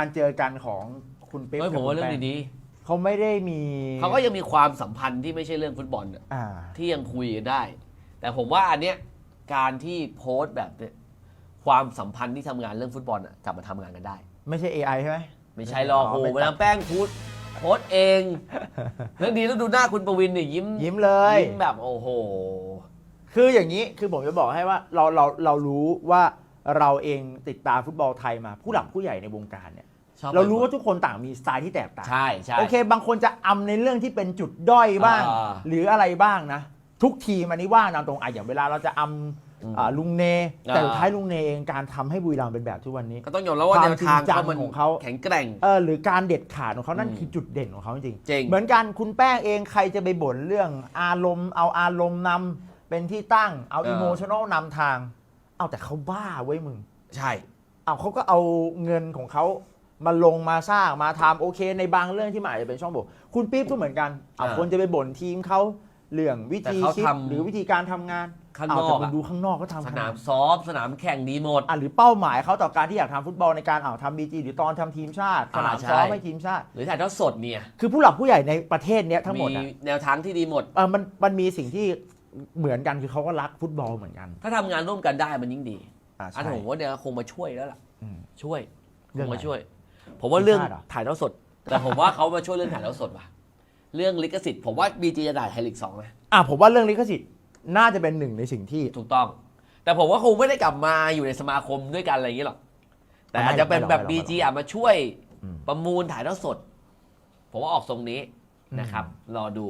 การเจอกันของคุณเป๊ปเฮ้ยผมว่าเรื่องดีเขาไม่ได้มีๆเขาก็ยังมีความสัมพันธ์ที่ไม่ใช่เรื่องฟุตบอลน่ะอ่า ที่ยังคุยกันได้ แต่ผมว่าอันเนี้ยการที่โพสต์แบบเนี้ยความสัมพันธ์ที่ทำงานเรื่องฟุตบอลน่ะกลับมาทำงานกันได้ ไม่ใช่ AI ใช่ไหม ไม่ใช่หรอกอ๋อโอ้โหไม่ เวลาแป้งพูดโพสต์เองเรื่องดีแล้วดูหน้าคุณประวินเนี่ยยิ้มยิ้มเลย ยิ้มแบบโอ้โห คืออย่างนี้คือผมจะบอกให้ว่าเราเราเรารู้ว่า เราเองติดตามฟุตบอลไทยมา ผู้หลักผู้ใหญ่ในวงการเนี่ยชอบเรารู้ว่าทุกคนต่างมีสไตล์ที่แตกต่างใช่ใช่ โอเค บางคนจะอำในเรื่องที่เป็นจุดด้อยบ้าง อ่าหรืออะไรบ้างนะ ทุกทีมอันนี้ว่างตามตรงอะอย่างเวลาเราจะอำอืมอ่าลุงเนแต่อ่าสุดท้ายลุงเนเองการทำให้บุรีรัมย์เป็นแบบทุกวันนี้ ก็ต้องยอมรับว่าความแนวทางจริงจังเขามันของเขา แข็งแกร่ง เออหรือการเด็ดขาดของเขานั่นอืมคือจุดเด่นของเขาจริงจริง เหมือนกันคุณแป้งเองใครจะไปบ่นเรื่องอารมณ์ เอาอารมณ์นำเป็นที่ตั้งเอาเอออิโมชันอลนำทาง เอาแต่เขาบ้าเว้ยมึง ใช่ เอาเขาก็เอาเงินของเขามาลงมาสร้างมาทำโอเค ในบางเรื่องที่มันอาจจะเป็นช่องโหว่คุณปิ๊บก็เหมือนกันเอาคนจะไปบ่นทีมเขาเรื่องวิธีคิดหรือวิธีการทำงานข้างเอานอแต่กมึงอะดูข้างนอกก็ทำสขนามดซ้อมสนามแข่งดีหมด อะหรือเป้าหมายเขาต่อการที่อยากทำฟุตบอลในการเอาทำบีจีหรือตอนทำทีมชาติสอ่านามใช่ซ้อมให้ทีมชาติ หรือถ่ายทอดสดเนี่ยคือผู้หลักผู้ใหญ่ในประเทศเนี้ยทั้งหมดมีอะแนวทางที่ดีหมด เออมันมันมีสิ่งที่ เหมือนกันคือเขาก็รักฟุตบอลเหมือนกัน ถ้าทำงานร่วมกันได้มันยิ่งดีอ่าอันใช่ ผมว่าเนี่ยคงมาช่วยแล้วล่ะ อืม ช่วยเรื่คองงอะไรมาช่วย ผมว่าเรื่องทีมชาติเหรอ ถ่ายทอดสด แต่ผมว่าเขามาช่วยเรื่องถ่ายทอดสดว่ะเรื่องลิขสิทธิ์ผมว่าบีจีจะถ่ายไทยลีกสองไหมอะผมว่าเรื่องลิขสิทธิ์น่าจะเป็นหนึ่งในสิ่งที่ ถูกต้อง แต่ผมว่าคงไม่ได้กลับมาอยู่ในสมาคมด้วยกันอะไรอย่างนี้หรอกแต่อาจจะเป็นแบบไม่หรอกบีไม่จีหรอกอาจมาช่วยอืม ประมูลถ่ายทอดสด ผมว่าออกทรงนี้นะครับ รอดู